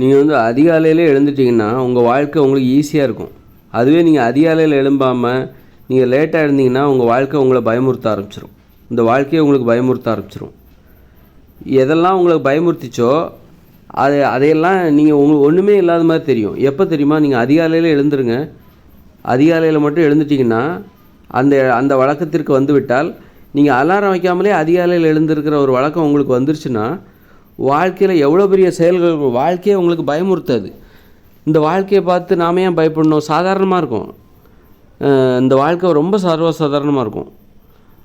நீங்கள் வந்து அதிகாலையில் எழுந்துட்டிங்கன்னா உங்கள் வாழ்க்கை உங்களுக்கு ஈஸியாக இருக்கும். அதுவே நீங்கள் அதிகாலையில் எழும்பாமல் நீங்கள் லேட்டாக எழுந்தீங்கன்னா உங்கள் வாழ்க்கை உங்களை பயமுறுத்த ஆரம்பிச்சிடும் இந்த வாழ்க்கையை உங்களுக்கு பயமுறுத்த ஆரம்பிச்சிடும் எதெல்லாம் உங்களுக்கு பயமுறுத்திச்சோ அது அதையெல்லாம் நீங்கள் உங்களுக்கு ஒன்றுமே இல்லாத மாதிரி தெரியும். எப்போ தெரியுமா? நீங்கள் அதிகாலையில் எழுந்துருங்க. அதிகாலையில் மட்டும் எழுந்துட்டிங்கன்னா அந்த அந்த வழக்கத்திற்கு வந்துவிட்டால் நீங்கள் அலாரம் வைக்காமலே அதிகாலையில் எழுந்திருக்கிற ஒரு வழக்கம் உங்களுக்கு வந்துருச்சுன்னா வாழ்க்கையில் எவ்வளோ பெரிய செயல்கள் வாழ்க்கையே உங்களுக்கு பயமுறுத்தாது. இந்த வாழ்க்கையை பார்த்து நாம ஏன் பயப்படணும்? சாதாரணமாக இருக்கும். இந்த வாழ்க்கை ரொம்ப சர்வ சாதாரணமாக இருக்கும்.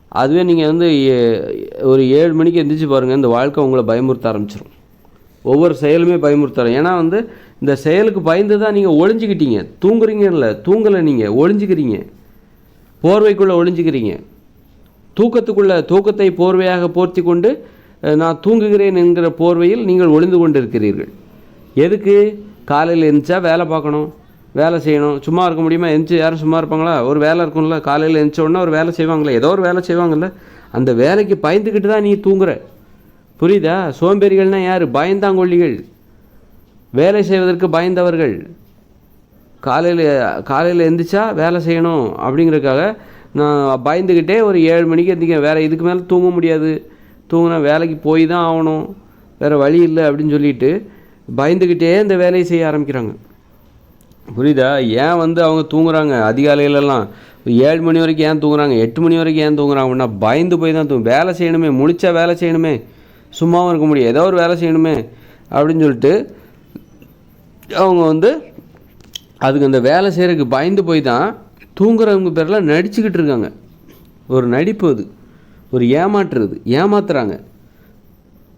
அதுவே நீங்கள் வந்து ஏ- ஒரு ஏழு மணிக்கு எந்திரிச்சு பாருங்கள் இந்த வாழ்க்கை உங்களை பயமுறுத்த ஆரம்பிச்சிடும் ஒவ்வொரு செயலுமே பயமுறுத்துறோம் ஏன்னா வந்து இந்த செயலுக்கு பயந்து தான் நீங்கள் ஒளிஞ்சிக்கிட்டீங்க. தூங்குறீங்கல்ல தூங்கலை நீங்கள் ஒழிஞ்சிக்கிறீங்க போர்வைக்குள்ளே ஒழிஞ்சிக்கிறீங்க தூக்கத்துக்குள்ளே தூக்கத்தை போர்வையாக போர்த்தி கொண்டு நான் தூங்குகிறேன் என்கிற போர்வையில் நீங்கள் ஒளிந்து கொண்டிருக்கிறீர்கள். எதுக்கு? காலையில் எழுந்திரிச்சா வேலை பார்க்கணும் வேலை செய்யணும். சும்மா இருக்க முடியுமா? எந்திச்சு யாரும் சும்மா இருப்பாங்களா? ஒரு வேலை இருக்கும்ல காலையில் எழுந்திரிச்ச உடனே ஒரு வேலை செய்வாங்களே ஏதோ ஒரு வேலை செய்வாங்கல்ல. அந்த வேலைக்கு பயந்துக்கிட்டு தான் நீ தூங்குற. புரியுதா? சோம்பேறிகள்னால் யார்? பயந்தாங்கொல்லிகள். வேலை செய்வதற்கு பயந்தவர்கள். காலையில் காலையில் எந்திரிச்சா வேலை செய்யணும் அப்படிங்கிறதுக்காக நான் பயந்துக்கிட்டே ஒரு ஏழு மணிக்கு எந்திரிக்க வேறு இதுக்கு மேலே தூங்க முடியாது. தூங்கினா வேலைக்கு போய் தான் ஆகணும். வேறு வழி இல்லை அப்படின்னு சொல்லிட்டு பயந்துக்கிட்டே இந்த வேலையை செய்ய ஆரம்பிக்கிறாங்க. புரியுதா? ஏன் வந்து அவங்க தூங்குறாங்க? அதிகாலையிலலாம். ஏழு மணி வரைக்கும் ஏன் தூங்குறாங்க? எட்டு மணி வரைக்கும் ஏன் தூங்குறாங்க அப்படின்னா பயந்து போய் தான் தூங்கும் வேலை செய்யணுமே முழிச்சா வேலை செய்யணுமே. சும்மாவும் இருக்க முடியும் ஏதோ ஒரு வேலை செய்யணுமே அப்படின்னு சொல்லிட்டு அவங்க வந்து அதுக்கு அந்த வேலை செய்கிறதுக்கு பயந்து போய் தான் தூங்குறவங்க பேரெல்லாம் நடிச்சுக்கிட்டு இருக்காங்க. ஒரு நடிப்பு அது. ஒரு ஏமாற்றுறது. ஏமாத்துறாங்க.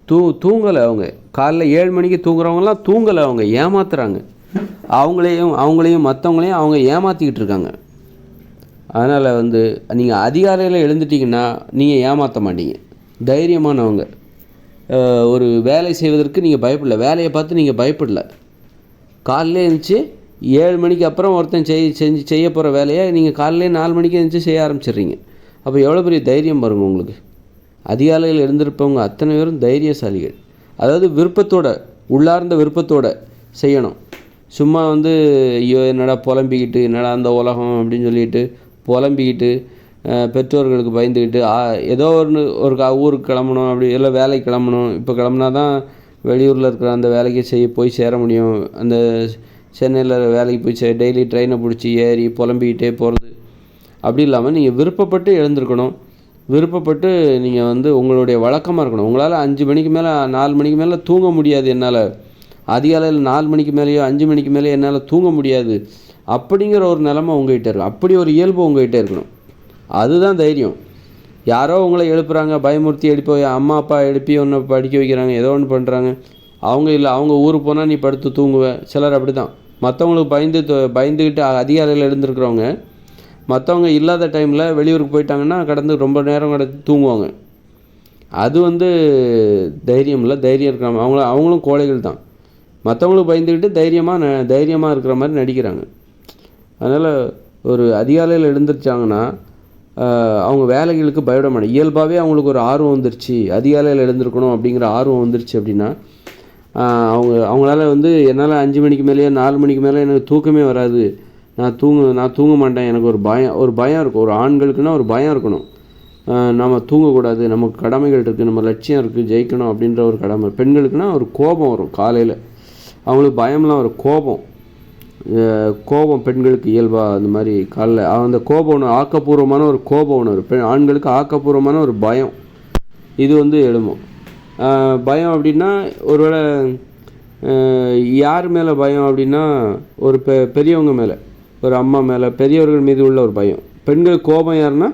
தூ தூங்கலை அவங்க. காலைல ஏழு மணிக்கு தூங்குறவங்கலாம் தூங்கலை அவங்க. ஏமாத்துறாங்க. அவங்களையும் அவங்களையும் மற்றவங்களையும் அவங்க ஏமாற்றிக்கிட்டு இருக்காங்க. அதனால் வந்து நீங்கள் அதிகாலையில் எழுந்துட்டீங்கன்னா நீங்கள் ஏமாற்ற மாட்டீங்க. தைரியமானவங்க. ஒரு வேலை செய்வதற்கு நீங்கள் பயப்படல. வேலையை பார்த்து நீங்கள் பயப்படல. காலையில் எழுந்துச்சு ஏழு மணிக்கு அப்புறம் ஒருத்தன் செய் செஞ்சு செய்ய போகிற வேலையை நீங்கள் காலையிலே நாலு மணிக்கு எழுந்துச்சு செய்ய ஆரம்பிச்சிடுறீங்க. அப்போ எவ்வளோ பெரிய தைரியம் பாருங்கள் உங்களுக்கு. அதிகாலையில் எழுந்திருப்பவங்க அத்தனை பேரும் தைரியசாலிகள். அதாவது விருப்பத்தோட உள்ளார்ந்த விருப்பத்தோட செய்யணும். சும்மா வந்து ஐயோ என்னடா புலம்பிக்கிட்டு என்னடா அந்த உலகம் அப்படின்னு சொல்லிட்டு புலம்பிக்கிட்டு பெற்றோர்களுக்கு பயந்துக்கிட்டு ஏதோ ஒன்று ஒரு கா- ஊருக்கு கிளம்பணும் அப்படி இல்லை வேலைக்கு கிளம்பணும். இப்போ கிளம்புனா தான் வெளியூரில் இருக்கிற அந்த வேலைக்கு செய்ய போய் சேர முடியும். அந்த சென்னையில் வேலைக்கு போய் சே டெய்லி ட்ரெயினை பிடிச்சி ஏறி புலம்பிக்கிட்டே போகிறது அப்படி இல்லாமல் நீங்கள் விருப்பப்பட்டு எழுந்திருக்கணும். விருப்பப்பட்டு நீங்கள் வந்து உங்களுடைய வழக்கமாக இருக்கணும். உங்களால் அஞ்சு மணிக்கு மேலே நாலு மணிக்கு மேலே தூங்க முடியாது என்னால். அதிகாலையில் நாலு மணிக்கு மேலேயோ அஞ்சு மணிக்கு மேலேயோ என்னால் தூங்க முடியாது. அப்படிங்கிற ஒரு நிலமை உங்ககிட்ட இருக்கும் அப்படி ஒரு இயல்பு உங்ககிட்ட இருக்கணும். அதுதான் தைரியம். யாரோ உங்களை எழுப்புறாங்க பயமுறுத்தி எழுப்பி அம்மா அப்பா எழுப்பி ஒன்று படிக்க வைக்கிறாங்க ஏதோ ஒன்று பண்ணுறாங்க அவங்க இல்லை அவங்க ஊருக்கு போனால் நீ படுத்து தூங்குவ. சிலர் அப்படி தான் மற்றவங்களுக்கு பயந்து பயந்துக்கிட்டு அதிகாலையில் எழுந்திருக்கிறவங்க மற்றவங்க இல்லாத டைமில் வெளியூருக்கு போயிட்டாங்கன்னா கடந்து ரொம்ப நேரம் கடந்து தூங்குவாங்க. அது வந்து தைரியம் இல்லை. தைரியம் இருக்கிறாங்க அவங்கள அவங்களும் கோழைகள் தான். மற்றவங்களுக்கு பயந்துக்கிட்டு தைரியமாக ந தைரியமாக இருக்கிற மாதிரி நடிக்கிறாங்க. அதனால் ஒரு அதிகாலையில் எழுந்திரிச்சாங்கன்னா அவங்க வேலைகளுக்கு பயப்பட மாட்டாங்க. இயல்பாகவே அவங்களுக்கு ஒரு ஆர்வம் வந்துருச்சு. அதிகாலையில் எழுந்திருக்கணும் அப்படிங்கிற ஆர்வம் வந்துருச்சு அப்படின்னா அவங்க அவங்களால வந்து என்னால் அஞ்சு மணிக்கு மேலேயே நாலு மணிக்கு மேலே எனக்கு தூக்கமே வராது. நான் தூங்க நான் தூங்க மாட்டேன். எனக்கு ஒரு பயம் ஒரு பயம் இருக்கும். ஒரு ஆண்களுக்குன்னா ஒரு பயம் இருக்கணும். நம்ம தூங்கக்கூடாது. நமக்கு கடமைகள் இருக்குது நம்ம லட்சியம் இருக்குது ஜெயிக்கணும் அப்படின்ற ஒரு கடமை. பெண்களுக்குன்னா ஒரு கோபம் வரும் காலையில். அவங்களுக்கு பயம்லாம் ஒரு கோபம். கோபம் பெண்களுக்கு இயல்பாக அந்த மாதிரி காலைல. அந்த கோபம் ஒன்று ஆக்கப்பூர்வமான ஒரு கோபம் ஒன்று ஒரு பெண் ஆண்களுக்கு ஆக்கப்பூர்வமான ஒரு பயம். இது வந்து எழும்பும். பயம் அப்படின்னா ஒருவேளை யார் மேலே பயம் அப்படின்னா ஒரு பெ பெரியவங்க மேலே. ஒரு அம்மா மேலே பெரியவர்கள் மீது உள்ள ஒரு பயம். பெண்கள் கோபம் யாருன்னா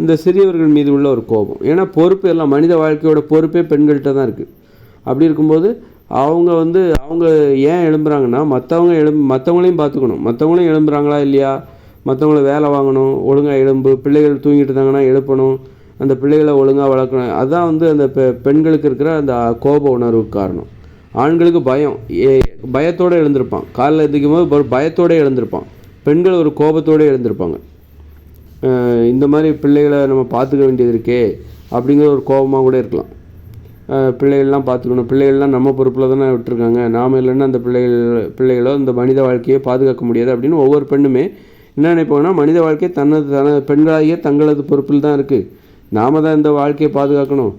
இந்த சிறியவர்கள் மீது உள்ள ஒரு கோபம். ஏன்னா பொறுப்பு எல்லாம் மனித வாழ்க்கையோட பொறுப்பே பெண்கள்கிட்ட தான் இருக்குது அப்படி இருக்கும்போது அவங்க வந்து அவங்க ஏன் எழும்புறாங்கன்னா மற்றவங்க எழும் மற்றவங்களையும் பார்த்துக்கணும். மற்றவங்களையும் எழும்புறாங்களா இல்லையா? மற்றவங்கள வேலை வாங்கணும் ஒழுங்காக எழும்பு பிள்ளைகள் தூங்கிட்டு இருந்தாங்கன்னா எழுப்பணும் அந்த பிள்ளைகளை ஒழுங்காக வளர்க்கணும். அதுதான் வந்து அந்த பெ பெண்களுக்கு இருக்கிற அந்த கோப உணர்வுக்கு காரணம். ஆண்களுக்கு பயம். ஏ பயத்தோடு எழுந்திருப்பான். காலைல எந்திரிக்கும் போது ஒரு பயத்தோடு எழுந்திருப்பான். பெண்கள் ஒரு கோபத்தோடு எழுந்திருப்பாங்க. இந்த மாதிரி பிள்ளைகளை நம்ம பார்த்துக்க வேண்டியது இருக்கே அப்படிங்கிற ஒரு கோபமாக கூட இருக்கலாம். பிள்ளைகள்லாம் பார்த்துக்கணும். பிள்ளைகள்லாம் நம்ம பொறுப்பில் தானே விட்டுருக்காங்க. நாம் இல்லைன்னா அந்த பிள்ளைகள் பிள்ளைகளோ இந்த மனித வாழ்க்கையை பாதுகாக்க முடியாது அப்படின்னு ஒவ்வொரு பெண்ணுமே என்ன நினைப்பாங்கன்னா மனித வாழ்க்கை தனது தன பெண்களாகிய தங்களது பொறுப்பில் தான் இருக்குது நாம தான் இந்த வாழ்க்கையை பாதுகாக்கணும்.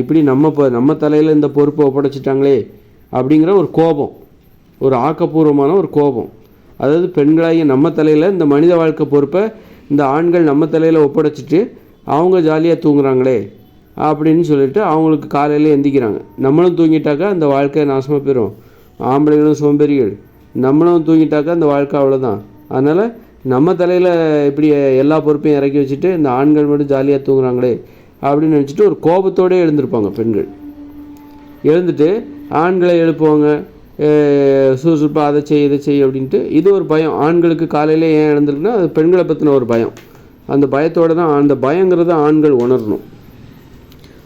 இப்படி நம்ம இப்போ நம்ம தலையில் இந்த பொறுப்பை ஒப்படைச்சிட்டாங்களே அப்படிங்கிற ஒரு கோபம். ஒரு ஆக்கப்பூர்வமான ஒரு கோபம். அதாவது பெண்களாகிய நம்ம தலையில் இந்த மனித வாழ்க்கை பொறுப்பை இந்த ஆண்கள் நம்ம தலையில் ஒப்படைச்சிட்டு அவங்க ஜாலியாக தூங்குறாங்களே அப்படின்னு சொல்லிட்டு அவங்களுக்கு காலையில் எந்திக்கிறாங்க. நம்மளும் தூங்கிட்டாக்கா அந்த வாழ்க்கை நாசமாக போயிடும் ஆம்பளைகளும் சோம்பேறிகள். நம்மளும் தூங்கிட்டாக்கா அந்த வாழ்க்கை அவ்வளோதான் அதனால் நம்ம தலையில் இப்படி எல்லா பொறுப்பையும் இறக்கி வச்சுட்டு இந்த ஆண்கள் மட்டும் ஜாலியாக தூங்குறாங்களே அப்படின்னு நினச்சிட்டு ஒரு கோபத்தோடே எழுந்திருப்பாங்க பெண்கள். எழுந்துட்டு ஆண்களை எழுப்புவாங்க. சுறுசுறுப்பாக அதை செய் இதை செய் அப்படின்ட்டு இது ஒரு பயம். ஆண்களுக்கு காலையில் ஏன் இழந்துருக்குன்னா அது பெண்களை பற்றின ஒரு பயம். அந்த பயத்தோடு தான் அந்த பயங்கிறத ஆண்கள் உணரணும்.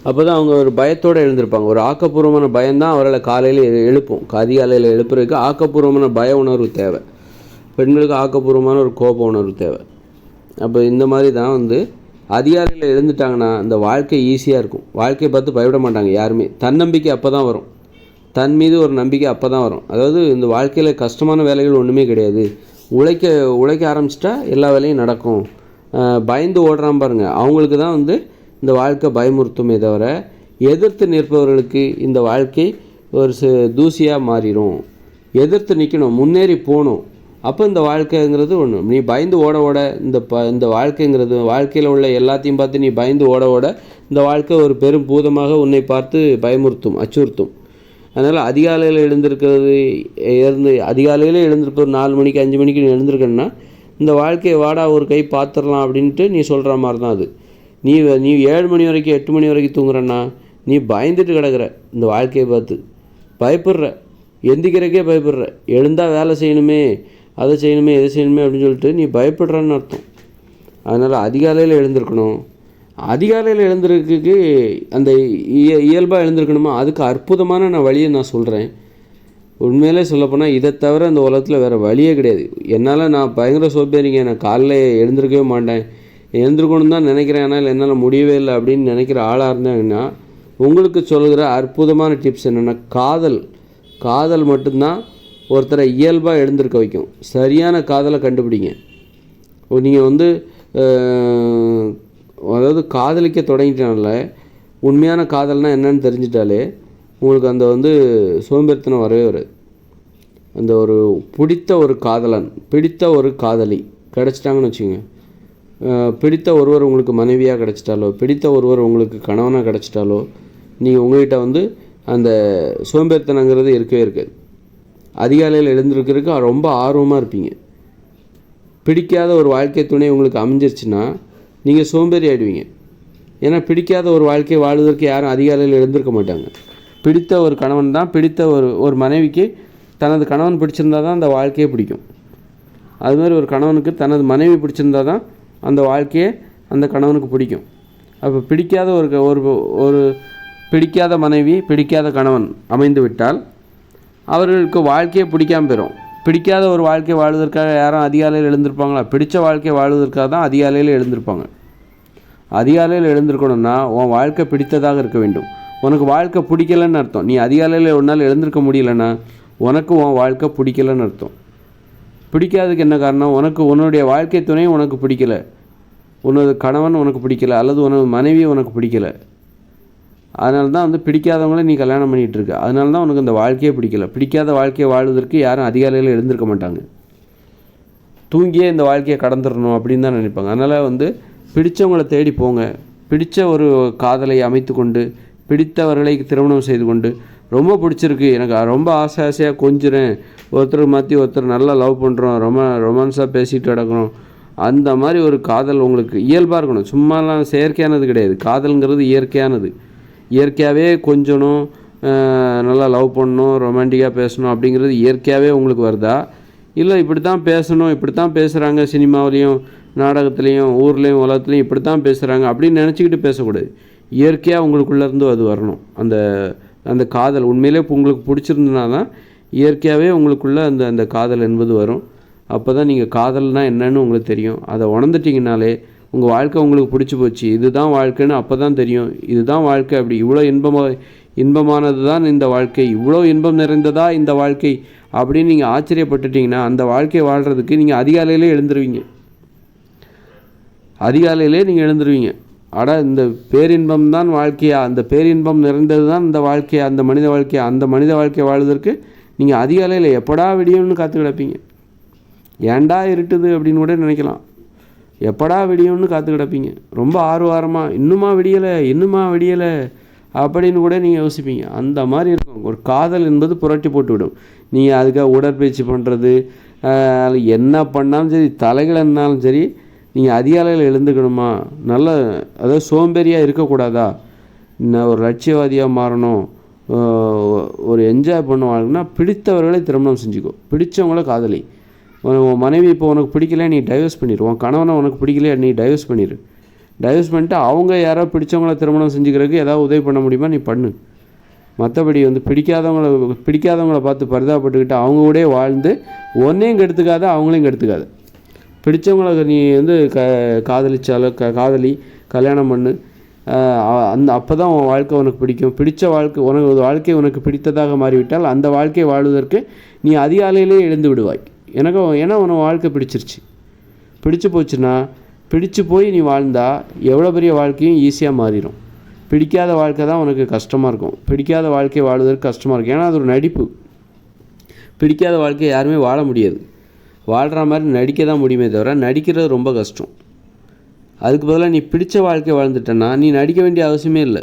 அப்போ தான் அவங்க ஒரு பயத்தோடு எழுந்திருப்பாங்க. ஒரு ஆக்கப்பூர்வமான பயம்தான் அவர்களை காலையில் எழுப்பும். அதிகாலையில் எழுப்புறதுக்கு ஆக்கப்பூர்வமான பய உணர்வு தேவை. பெண்களுக்கு ஆக்கப்பூர்வமான ஒரு கோப உணர்வு தேவை. அப்போ இந்த மாதிரி தான் வந்து அதிகாலையில் எழுந்துட்டாங்கன்னா அந்த வாழ்க்கை ஈஸியாக இருக்கும். வாழ்க்கையை பார்த்து பயப்பட மாட்டாங்க யாருமே. தன்னம்பிக்கை அப்போ தான் வரும். தன் மீது ஒரு நம்பிக்கை அப்போ தான் வரும். அதாவது இந்த வாழ்க்கையில் கஷ்டமான வேலைகள் ஒன்றுமே கிடையாது. உழைக்க உழைக்க ஆரம்பிச்சிட்டா எல்லா வேலையும் நடக்கும். பயந்து ஓடுறான் பாருங்கள் அவங்களுக்கு தான் வந்து இந்த வாழ்க்கை பயமுறுத்துமே தவிர எதிர்த்து நிற்பவர்களுக்கு இந்த வாழ்க்கை ஒரு ச தூசியாக மாறிடும் எதிர்த்து நிற்கணும் முன்னேறி போகணும். அப்போ இந்த வாழ்க்கைங்கிறது ஒன்று நீ பயந்து ஓட ஓட இந்த ப இந்த வாழ்க்கைங்கிறது வாழ்க்கையில் உள்ள எல்லாத்தையும் பார்த்து நீ பயந்து ஓட ஓட இந்த வாழ்க்கை ஒரு பெரும் பூதமாக உன்னை பார்த்து பயமுறுத்தும் அச்சுறுத்தும். அதனால் அதிகாலையில் எழுந்திருக்கிறது எழுந்து அதிகாலையில் எழுந்திருப்பது நாலு மணிக்கு அஞ்சு மணிக்கு நீ எழுந்திருக்கேன்னா இந்த வாழ்க்கையை வாடா ஒரு கை பார்த்துடலாம் அப்படின்ட்டு நீ சொல்கிற மாதிரி தான் அது. நீ நீ ஏழு மணி வரைக்கும் எட்டு மணி வரைக்கும் தூங்குறன்னா நீ பயந்துட்டு கிடக்குற இந்த வாழ்க்கையை பார்த்து. பயப்படுற. எந்திக்கிறக்கே பயப்படுற. எழுந்தால் வேலை செய்யணுமே அதை செய்யணுமே இதை செய்யணுமே அப்படின்னு சொல்லிட்டு நீ பயப்படுறன்னு அர்த்தம். அதனால் அதிகாலையில் எழுந்திருக்கணும். அதிகாலையில் எழுந்திருக்கிறதுக்கு அந்த இய இயல்பாக எழுந்திருக்கணுமா? அதுக்கு அற்புதமான நான் வழியை நான் சொல்கிறேன் உண்மையிலே சொல்லப்போனால் இதை தவிர அந்த உலகத்தில் வேறு வழியே கிடையாது. என்னால் நான் பயங்கர சோம்பேறிங்க நான் காலைல எழுந்திருக்கவே மாட்டேன். எழுந்திருக்கணும் தான் நினைக்கிறேன். ஆனால் என்னால் முடியவே இல்லை அப்படின்னு நினைக்கிற ஆளாக இருந்தாங்கன்னா உங்களுக்கு சொல்கிற அற்புதமான டிப்ஸ் என்னென்னா காதல். காதல் மட்டும்தான் ஒருத்தரை இயல்பாக எழுந்திருக்க வைக்கும். சரியான காதலை கண்டுபிடிங்க. நீங்கள் வந்து அதாவது காதலிக்க தொடங்கிட்டனால உண்மையான காதல்னா என்னன்னு தெரிஞ்சிட்டாலே உங்களுக்கு அந்த வந்து சோம்பேறித்தனம் வரவே வராது. அந்த ஒரு பிடித்த ஒரு காதலன் பிடித்த ஒரு காதலி கிடச்சிட்டாங்கன்னு வச்சுக்கோங்க. பிடித்த ஒருவர் உங்களுக்கு மனைவியாக கிடச்சிட்டாலோ பிடித்த ஒருவர் உங்களுக்கு கணவனாக கிடச்சிட்டாலோ நீங்கள் உங்கள்கிட்ட வந்து அந்த சோம்பேறித்தனங்கிறது இருக்கவே இருக்காது. அதிகாலையில் எழுந்திருக்கிறதுக்கு ரொம்ப ஆர்வமாக இருப்பீங்க. பிடிக்காத ஒரு வாழ்க்கை துணை உங்களுக்கு அமைஞ்சிருச்சுன்னா நீங்கள் சோம்பேறி ஆயிடுவீங்க. ஏன்னா பிடிக்காத ஒரு வாழ்க்கை வாழ்வதற்கு யாரும் அதிகாலையில் எழுந்திருக்க மாட்டாங்க. பிடித்த ஒரு கணவன் தான் பிடித்த ஒரு ஒரு மனைவிக்கு தனது கணவன் பிடிச்சிருந்தா தான் அந்த வாழ்க்கையே பிடிக்கும். அது மாதிரி ஒரு கணவனுக்கு தனது மனைவி பிடிச்சிருந்தா தான் அந்த வாழ்க்கையே அந்த கணவனுக்கு பிடிக்கும். அப்போ பிடிக்காத ஒரு க- ஒரு ஒரு பிடிக்காத மனைவி பிடிக்காத கணவன் அமைந்து விட்டால் அவர்களுக்கு வாழ்க்கையே பிடிக்காம போயிடும் பிடிக்காத ஒரு வாழ்க்கை வாழ்வதற்காக யாரும் அதிகாலையில் எழுந்திருப்பாங்களா? பிடிச்ச வாழ்க்கை வாழ்வதற்காக தான் அதிகாலையில் எழுந்திருப்பாங்க. அதிகாலையில் எழுந்திருக்கணும்னா உன் வாழ்க்கை பிடித்ததாக இருக்க வேண்டும். உனக்கு வாழ்க்கை பிடிக்கலன்னு அர்த்தம். நீ அதிகாலையில் ஒரு நாள் எழுந்திருக்க முடியலன்னா உனக்கு உன் வாழ்க்கை பிடிக்கலன்னு அர்த்தம். பிடிக்காததுக்கு என்ன காரணம்? உனக்கு உன்னுடைய வாழ்க்கை துணை உனக்கு பிடிக்கல. உனது கணவன் உனக்கு பிடிக்கல. அல்லது உனது மனைவி உனக்கு பிடிக்கல. அதனால தான் வந்து பிடிக்காதவங்கள நீ கல்யாணம் பண்ணிகிட்டு இருக்க அதனால தான் உனக்கு அந்த வாழ்க்கையே பிடிக்கல. பிடிக்காத வாழ்க்கையை வாழ்வதற்கு யாரும் அதிகாலையில் எழுந்திருக்க மாட்டாங்க. தூங்கியே இந்த வாழ்க்கையை கடந்துடணும் அப்படின்னு தான் நினைப்பாங்க. அதனால் வந்து பிடித்தவங்களை தேடி போங்க. பிடித்த ஒரு காதலை அமைத்து கொண்டு பிடித்தவர்களை திருமணம் செய்து கொண்டு. ரொம்ப பிடிச்சிருக்கு. எனக்கு ரொம்ப ஆசை ஆசையாக கொஞ்சுறேன். ஒருத்தர் மாற்றி ஒருத்தர் நல்லா லவ் பண்ணுறோம் ரொம்ப ரொமான்ஸாக பேசிகிட்டு கிடக்குறோம் அந்த மாதிரி ஒரு காதல் உங்களுக்கு இயல்பாக இருக்கணும். சும்மாலாம் செயற்கையானது கிடையாது. காதலுங்கிறது இயற்கையானது. இயற்கையாகவே கொஞ்சணும் நல்லா லவ் பண்ணணும் ரொமான்டிக்காக பேசணும் அப்படிங்கிறது இயற்கையாகவே உங்களுக்கு வருதா? இல்லை இப்படி தான் பேசணும் இப்படி தான் பேசுகிறாங்க சினிமாவிலையும் நாடகத்துலேயும் ஊர்லேயும் உலகத்துலேயும் இப்படி தான் பேசுகிறாங்க அப்படின்னு நினச்சிக்கிட்டு பேசக்கூடாது. இயற்கையாக உங்களுக்குள்ளேருந்து அது வரணும். அந்த அந்த காதல் உண்மையிலே இப்போ உங்களுக்கு பிடிச்சிருந்தனா தான் இயற்கையாகவே உங்களுக்குள்ள அந்த அந்த காதல் என்பது வரும். அப்போ தான் நீங்கள் காதல்னால் என்னன்னு உங்களுக்கு தெரியும். அதை உணர்ந்துட்டிங்கனாலே உங்கள் வாழ்க்கை உங்களுக்கு பிடிச்சி போச்சு. இதுதான் வாழ்க்கைன்னு அப்போ தான் தெரியும். இதுதான் வாழ்க்கை. அப்படி இவ்வளோ இன்பமாக இன்பமானது தான் இந்த வாழ்க்கை. இவ்வளோ இன்பம் நிறைந்ததா இந்த வாழ்க்கை? அப்படின்னு நீங்கள் ஆச்சரியப்பட்டுட்டீங்கன்னா அந்த வாழ்க்கையை வாழ்கிறதுக்கு நீங்கள் அதிகாலையிலே எழுந்துருவீங்க. அதிகாலையிலே நீங்கள் எழுந்துருவீங்க. ஆனால் இந்த பேரின்பம் தான் வாழ்க்கையா? அந்த பேரின்பம் நிறைந்தது தான் இந்த வாழ்க்கையா? அந்த மனித வாழ்க்கையா அந்த மனித வாழ்க்கையை வாழ்வதற்கு நீங்கள் அதிகாலையில் எப்படா விடியும்னு காத்து கிடப்பீங்க ஏன்டா இருட்டுது அப்படின்னு கூட நினைக்கலாம். எப்படா விடியும்னு காத்து கிடப்பீங்க? ரொம்ப ஆர்வாரமாக இன்னுமா விடியலை இன்னுமா விடியலை அப்படின்னு கூட நீங்கள் யோசிப்பீங்க. அந்த மாதிரி இருக்கும். ஒரு காதல் என்பது புரட்டி போட்டு விடும் நீங்கள் அதுக்காக உடற்பயிற்சி பண்ணுறது என்ன பண்ணாலும் சரி தலைகள் சரி நீங்கள் அதிகாலையில் எழுந்துக்கணுமா? நல்ல அதாவது சோம்பேறியாக இருக்கக்கூடாதா? நான் ஒரு லட்சியவாதியாக மாறணும். ஒரு என்ஜாய் பண்ணுவாங்கன்னா பிடித்தவர்களை திருமணம் செஞ்சுக்கோ. பிடித்தவங்கள காதலி. உன் உன் மனைவி இப்போ உனக்கு பிடிக்கல நீ டைவர்ஸ் பண்ணிடு உன் கணவனை உனக்கு பிடிக்கலையா நீ டைவர்ஸ் பண்ணிடு டைவர்ஸ் பண்ணிட்டு அவங்க யாரோ பிடிச்சவங்கள திருமணம் செஞ்சுக்கிறதுக்கு ஏதாவது உதவி பண்ண முடியுமா நீ பண்ணு. மற்றபடி வந்து பிடிக்காதவங்கள பிடிக்காதவங்கள பார்த்து பரிதாபப்பட்டுக்கிட்டு அவங்க கூட வாழ்ந்து ஒன்றையும் கெடுத்துக்காத அவங்களையும் கெடுத்துக்காத. பிடிச்சவங்களை நீ வந்து க காதலிச்சாலோ க காதலி கல்யாணம் பண்ணு. அந்த அப்போ தான் உன் வாழ்க்கை உனக்கு பிடிக்கும். பிடித்த வாழ்க்கை உனக்கு வாழ்க்கை உனக்கு பிடித்ததாக மாறிவிட்டால் அந்த வாழ்க்கையை வாழ்வதற்கு நீ அதிகாலையிலே எழுந்து விடுவாய். எனக்கு ஏன்னா உனக்கு வாழ்க்கை பிடிச்சிருச்சு. பிடிச்சு போச்சுன்னா பிடிச்சு போய் நீ வாழ்ந்தால் எவ்வளோ பெரிய வாழ்க்கையும் ஈஸியாக மாறிடும். பிடிக்காத வாழ்க்கை தான் உனக்கு கஷ்டமாக இருக்கும். பிடிக்காத வாழ்க்கை வாழ்வதற்கு கஷ்டமாக இருக்கும். ஏன்னா அது ஒரு நடிப்பு. பிடிக்காத வாழ்க்கையை யாருமே வாழ முடியாது. வாழ்கிற மாதிரி நடிக்க தான் முடியுமே தவிர நடிக்கிறது ரொம்ப கஷ்டம். அதுக்கு பதிலாக நீ பிடிச்ச வாழ்க்கை வாழ்ந்துட்டேன்னா நீ நடிக்க வேண்டிய அவசியமே இல்லை.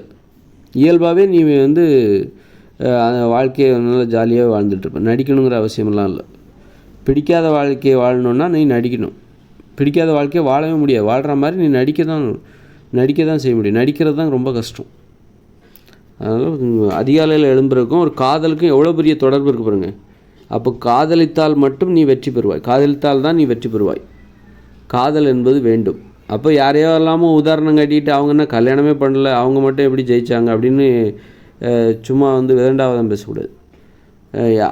இயல்பாகவே நீ வந்து அந்த வாழ்க்கையை நல்லா ஜாலியாக வாழ்ந்துட்டுருப்ப நடிக்கணுங்கிற அவசியமெல்லாம் இல்லை. பிடிக்காத வாழ்க்கையை வாழணுன்னா நீ நடிக்கணும். பிடிக்காத வாழ்க்கையை வாழவே முடியாது. வாழ்கிற மாதிரி நீ நடிக்க தான் நடிக்க தான் செய்ய முடியும். நடிக்கிறது தான் ரொம்ப கஷ்டம். அதனால் அதிகாலையில் எழும்புறதுக்கும் ஒரு காதலுக்கும் எவ்வளோ பெரிய தொடர்பு இருக்கு பாருங்கள் அப்போ காதலித்தால் மட்டும் நீ வெற்றி பெறுவாய். காதலித்தால் தான் நீ வெற்றி பெறுவாய். காதல் என்பது வேண்டும். அப்போ யாரையோ இல்லாமல் உதாரணம் காட்டிட்டு அவங்க என்ன கல்யாணமே பண்ணல அவங்க மட்டும் எப்படி ஜெயிச்சாங்க அப்படின்னு சும்மா வந்து விதண்டாவதம் பேசக்கூடாது.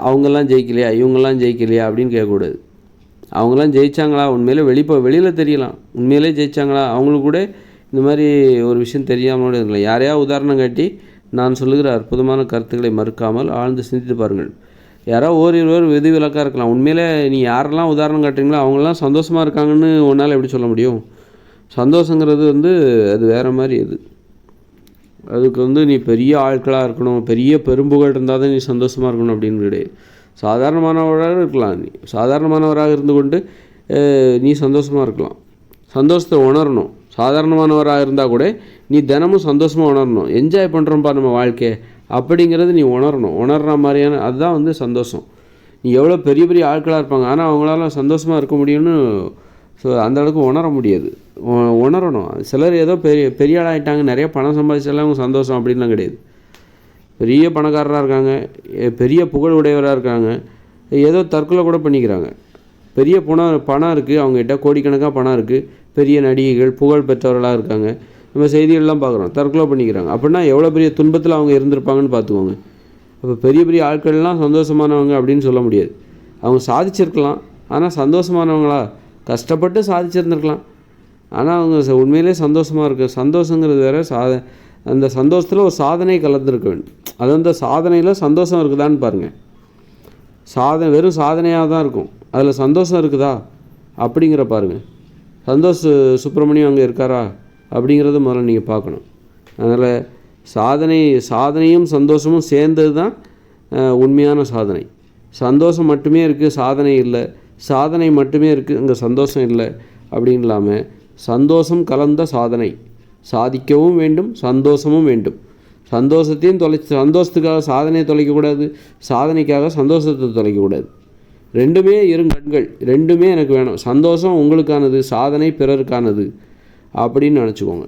அவங்கெல்லாம் ஜெயிக்கலையா? இவங்கெல்லாம் ஜெயிக்கலையா? அப்படின்னு கேட்கக்கூடாது. அவங்கெல்லாம் ஜெயித்தாங்களா உண்மையிலே வெளிப்போ வெளியில் தெரியலாம். உண்மையிலே ஜெயிச்சாங்களா? அவங்களுக்கு கூட இந்த மாதிரி ஒரு விஷயம் தெரியாமல் இருக்கலாம். யாரையா உதாரணம் காட்டி நான் சொல்லுகிற அற்புதமான கருத்துக்களை மறுக்காமல் ஆழ்ந்து சிந்தித்து பாருங்கள். யாரோ ஓரிருவர் விதிவிலக்காக இருக்கலாம். உண்மையிலே நீ யாரெல்லாம் உதாரணம் காட்டுறீங்களோ அவங்களாம் சந்தோஷமாக இருக்காங்கன்னு உன்னால் எப்படி சொல்ல முடியும்? சந்தோஷங்கிறது வந்து அது வேறு மாதிரி இது அதுக்கு வந்து நீ பெரிய ஆட்களாக இருக்கணும் பெரிய பெரும்புகள் இருந்தால் தான் நீ சந்தோஷமாக இருக்கணும் அப்படின்னு கிடையாது சாதாரணமானவராக இருக்கலாம் நீ. சாதாரணமானவராக இருந்து கொண்டு நீ சந்தோஷமாக இருக்கலாம். சந்தோஷத்தை உணரணும். சாதாரணமானவராக இருந்தால் கூட நீ தினமும் சந்தோஷமாக உணரணும். என்ஜாய் பண்ணுறோம்ப்பா நம்ம வாழ்க்கை அப்படிங்கிறது நீ உணரணும். உணர்ற மாதிரியான அதுதான் வந்து சந்தோஷம். நீ எவ்வளோ பெரிய பெரிய ஆட்களாக இருப்பாங்க. ஆனால் அவங்களால சந்தோஷமாக இருக்க முடியும்னு ஸோ அந்த அளவுக்கு உணர முடியாது. உணரணும். சிலர் ஏதோ பெரிய பெரிய ஆளாகிட்டாங்க நிறைய பணம் சம்பாதிச்சாலும் அவங்க சந்தோஷம் அப்படின்லாம் கிடையாது. பெரிய பணக்காரராக இருக்காங்க பெரிய புகழ் உடையவராக இருக்காங்க ஏதோ தற்கொலை கூட பண்ணிக்கிறாங்க. பெரிய பணம் பணம் இருக்குது அவங்ககிட்ட கோடிக்கணக்காக பணம் இருக்குது பெரிய நடிகைகள் புகழ் பெற்றவர்களாக இருக்காங்க. நம்ம செய்திகள்லாம் பார்க்குறோம் தற்கொலை பண்ணிக்கிறாங்க. அப்படின்னா எவ்வளோ பெரிய துன்பத்தில் அவங்க இருந்திருப்பாங்கன்னு பார்த்துக்கோங்க. அப்போ பெரிய பெரிய ஆட்கள்லாம் சந்தோஷமானவங்க அப்படின்னு சொல்ல முடியாது. அவங்க சாதிச்சிருக்கலாம் ஆனால் சந்தோஷமானவங்களா கஷ்டப்பட்டு சாதிச்சிருந்துருக்கலாம். ஆனால் அவங்க உண்மையிலே சந்தோஷமாக இருக்குது சந்தோஷங்கிறது வேறு சாத அந்த சந்தோஷத்தில் ஒரு சாதனை கலந்துருக்க வேண்டும். அது அந்த சாதனையில் சந்தோஷம் இருக்குதான்னு பாருங்கள் சாதனை வெறும் சாதனையாக தான் இருக்கும். அதில் சந்தோஷம் இருக்குதா? அப்படிங்கிற பாருங்கள் சந்தோஷ் சுப்பிரமணியம் அங்கே இருக்காரா? அப்படிங்கிறத முதல்ல நீங்கள் பார்க்கணும். அதனால் சாதனை சாதனையும் சந்தோஷமும் சேர்ந்தது தான் உண்மையான சாதனை. சந்தோஷம் மட்டுமே இருக்குது சாதனை இல்லை. சாதனை மட்டுமே இருக்குது அங்கே சந்தோஷம் இல்லை அப்படின்னு இல்லாமல் சந்தோஷம் கலந்த சாதனை. சாதிக்கவும் வேண்டும் சந்தோஷமும் வேண்டும். சந்தோஷத்தையும் தொலை சந்தோஷத்துக்காக சாதனையை தொலைக்கக்கூடாது சாதனைக்காக சந்தோஷத்தை தொலைக்கக்கூடாது ரெண்டுமே இருங்கண்கள் ரெண்டுமே எனக்கு வேணும். சந்தோஷம் உங்களுக்கானது சாதனை பிறருக்கானது அப்படின்னு நினச்சிக்கோங்க.